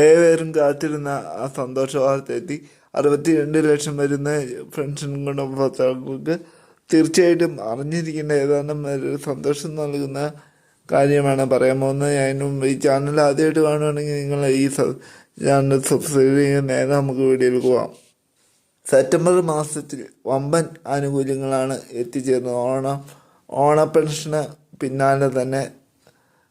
ഏവരും കാത്തിരുന്ന ആ സന്തോഷ വാർത്ത എത്തി അറുപത്തിരണ്ട് ലക്ഷം വരുന്ന ഫ്രണ്ട്സിനും ഗുണഭോക്താക്കൾക്ക് തീർച്ചയായിട്ടും അറിഞ്ഞിരിക്കുന്ന ഏതാണ്ടും സന്തോഷം നൽകുന്ന കാര്യമാണ് പറയാൻ പോകുന്നത്. അതിന് ഈ ചാനൽ ആദ്യമായിട്ട് കാണുകയാണെങ്കിൽ നിങ്ങൾ ഈ ചാനൽ സബ്സ്ക്രൈബ് ചെയ്യുന്ന നേരെ നമുക്ക് വീഡിയോയിൽ പോവാം. സെപ്റ്റംബർ മാസത്തിൽ വമ്പൻ ആനുകൂല്യങ്ങളാണ് എത്തിച്ചേർന്നത്. ഓണം ഓണ പെൻഷന് പിന്നാലെ തന്നെ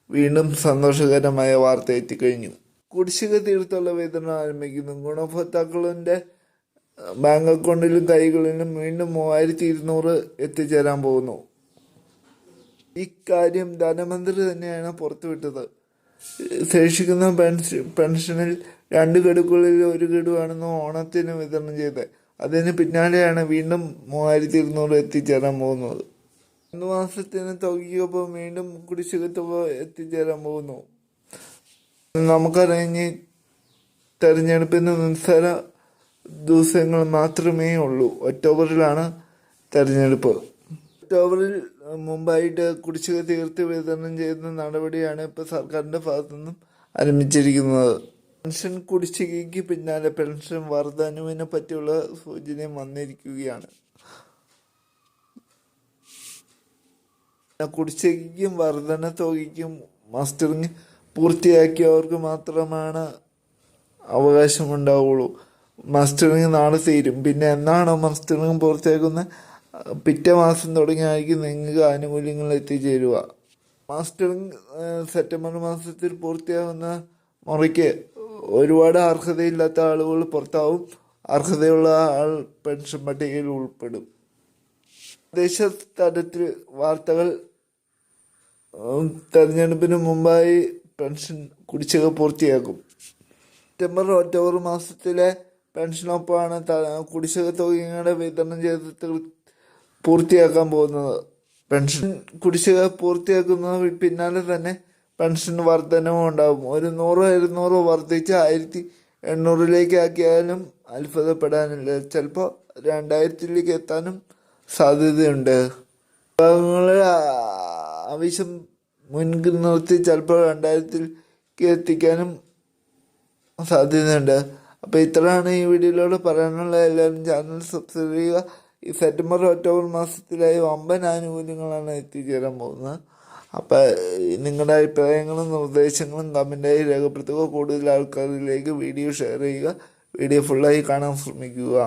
വീണ്ടും സന്തോഷകരമായ വാർത്ത എത്തിക്കഴിഞ്ഞു. കുടിശ്ശിക തീർത്തുള്ള വേതനം ആരംഭിക്കുന്നു. ഗുണഭോക്താക്കളുടെ ബാങ്ക് അക്കൗണ്ടിലും കൈകളിലും വീണ്ടും മൂവായിരത്തി ഇരുന്നൂറ് എത്തിച്ചേരാൻ പോകുന്നു. ഇക്കാര്യം ധനമന്ത്രി തന്നെയാണ് പുറത്തുവിട്ടത്. ശേഷിക്കുന്ന പെൻഷൻ പെൻഷനിൽ രണ്ട് ഗഡുക്കളിൽ ഒരു ഗഡുവാണെന്ന് ഓണത്തിന് വിതരണം ചെയ്തത്. അതിന് പിന്നാലെയാണ് വീണ്ടും മൂവായിരത്തി ഇരുന്നൂറ് എത്തിച്ചേരാൻ പോകുന്നത്. മൂന്ന് മാസത്തിന് തുകയ്ക്കൊപ്പം വീണ്ടും കുടിശ്ശിക തുക എത്തിച്ചേരാൻ പോകുന്നു. നമുക്കറിഞ്ഞ് തെരഞ്ഞെടുപ്പിന് നിസ്സാര ദിവസങ്ങൾ മാത്രമേ ഉള്ളൂ. ഒക്ടോബറിലാണ് തെരഞ്ഞെടുപ്പ്. ഒക്ടോബറിൽ മുമ്പായിട്ട് കുടിശ്ശിക തീർത്ത് വിതരണം ചെയ്യുന്ന നടപടിയാണ് ഇപ്പോൾ സർക്കാരിന്റെ ഭാഗത്തു നിന്നും ആരംഭിച്ചിരിക്കുന്നത്. പെൻഷൻ കുടിശ്ശികയ്ക്ക് പിന്നാലെ പെൻഷൻ വർധനുവിനെ പറ്റിയുള്ള സൂചനയും വന്നിരിക്കുകയാണ്. കുടിശ്ശികയ്ക്കും വർധന തുകയ്ക്കും മാസ്റ്ററിങ് പൂർത്തിയാക്കിയവർക്ക് മാത്രമാണ് അവകാശമുണ്ടാവുള്ളൂ. മാസ്റ്ററിങ് നാളെ തീരും. പിന്നെ എന്നാണോ മാസ്റ്ററിങ് പൂർത്തിയാക്കുന്ന? പിറ്റേ മാസം തുടങ്ങിയായിരിക്കും നിങ്ങൾക്ക് ആനുകൂല്യങ്ങൾ എത്തിച്ചേരുക. മാസ്റ്ററിങ് സെപ്റ്റംബർ മാസത്തിൽ പൂർത്തിയാകുന്ന മുറയ്ക്ക് ഒരുപാട് അർഹതയില്ലാത്ത ആളുകൾ പുറത്താവും. അർഹതയുള്ള ആൾ പെൻഷൻ പട്ടികയിൽ ഉൾപ്പെടും. ദേശ തലത്തിൽ വാർത്തകൾ തെരഞ്ഞെടുപ്പിന് മുമ്പായി പെൻഷൻ കുടിശ്ശിക പൂർത്തിയാക്കും. സെപ്റ്റംബർ ഒക്ടോബർ മാസത്തിലെ പെൻഷനൊപ്പമാണ് കുടിശ്ശിക തുകയുടെ വിതരണം ചെയ്ത് പൂർത്തിയാക്കാൻ പോകുന്നത്. പെൻഷൻ കുടിശ്ശിക പൂർത്തിയാക്കുന്ന പിന്നാലെ തന്നെ പെൻഷൻ വർധനവും ഉണ്ടാകും. ഒരു നൂറോ ഇരുന്നൂറോ വർദ്ധിച്ച് ആയിരത്തി എണ്ണൂറിലേക്ക് ആക്കിയാലും അത്ഭുതപ്പെടാനില്ല. ചിലപ്പോൾ രണ്ടായിരത്തിലേക്ക് എത്താനും സാധ്യതയുണ്ട്. വിഭാഗങ്ങളിൽ ആവശ്യം മുൻകിൽ നിർത്തി ചിലപ്പോൾ രണ്ടായിരത്തിൽ എത്തിക്കാനും സാധ്യതയുണ്ട്. അപ്പോൾ ഇത്രയാണ് ഈ വീഡിയോയിലൂടെ പറയാനുള്ള എല്ലാവരും ചാനൽ സബ്സ്ക്രൈബ് ചെയ്യുക. ഈ സെപ്റ്റംബർ ഒക്ടോബർ മാസത്തിലായി വമ്പൻ ആനുകൂല്യങ്ങളാണ് എത്തിച്ചേരാൻ പോകുന്നത്. അപ്പോൾ നിങ്ങളുടെ അഭിപ്രായങ്ങളും നിർദ്ദേശങ്ങളും കമന്റായി രേഖപ്പെടുത്തുക. കൂടുതൽ ആൾക്കാരിലേക്ക് വീഡിയോ ഷെയർ ചെയ്യുക. വീഡിയോ ഫുള്ളായി കാണാൻ ശ്രമിക്കുക.